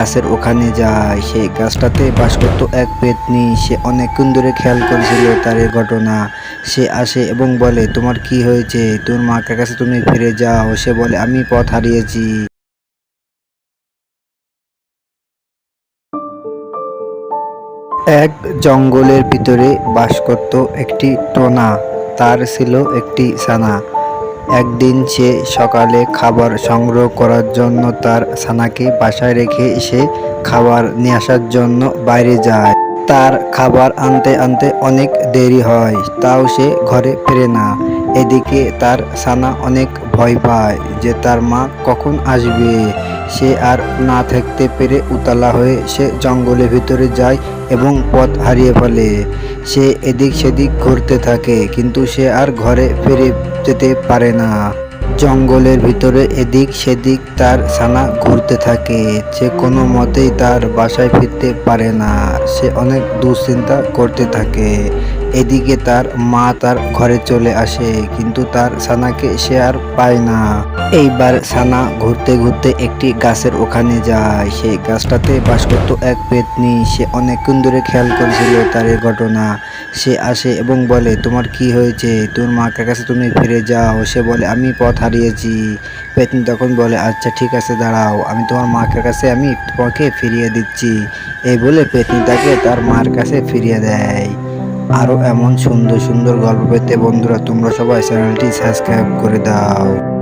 গাছের ওখানে যায়। সে গাছটাতে বাস করতো এক পেতনি। সে অনেকক্ষণ ধরে খেয়াল করেছিল তার ঘটনা। সে আসে এবং বলে, তোমার কি হয়েছে? তোমার মার কাছে তুমি ফিরে যাও। সে বলে, আমি পথ হারিয়েছি। এক জঙ্গলের ভিতরে বাস করত একটি টোনা। তার ছিল একটি ছানা। একদিন সে সকালে খাবার সংগ্রহ করার জন্য তার ছানাকে বাসায় রেখে সে খাবার নিয়ে আসার জন্য বাইরে যায়। তার খাবার আনতে আনতে অনেক দেরি হয়, তাও সে ঘরে ফেরে না। এদিকে তার সানা অনেক ভয় পায় যে তার মা কখন আসবে। সে আর না থাকতে পেরে উতলা হয়ে সে জঙ্গলের ভিতরে যায় এবং পথ হারিয়ে ফেলে। সে এদিক সেদিক ঘুরতে থাকে, কিন্তু সে আর ঘরে ফিরে যেতে পারে না। জঙ্গলের ভিতরে এদিক সেদিক তার ছানা ঘুরতে থাকে। যে কোনো মতেই তার বাসায় ফিরতে পারে না। সে অনেক দুশ্চিন্তা করতে থাকে। এদিকে তার মা তার ঘরে চলে আসে, কিন্তু তার ছানাকে সে আর পায় না। এইবার ছানা ঘুরতে ঘুরতে একটি গাছের ওখানে যায়। সেই গাছটাতে বাস করতো এক পেতনি। সে অনেকক্ষণ ধরে খেয়াল করেছিল তার এই ঘটনা। সে আসে এবং বলে, তোমার কি হয়েছে? তোমার মার কাছে তুমি ফিরে যাও। সে বলে, আমি পথ হারিয়েছি। পেতনি তখন বলে আচ্ছা ঠিক আছে, দাঁড়াও। আমি তোমার মার কাছে আমি তোমাকে ফিরিয়ে দিচ্ছি। এই বলে পেতনি তাকে তার মার কাছে ফিরিয়ে দেয়। আরও এমন সুন্দর সুন্দর গল্প পেতে বন্ধুরা তোমরা সবাই চ্যানেলটি সাবস্ক্রাইব করে দাও।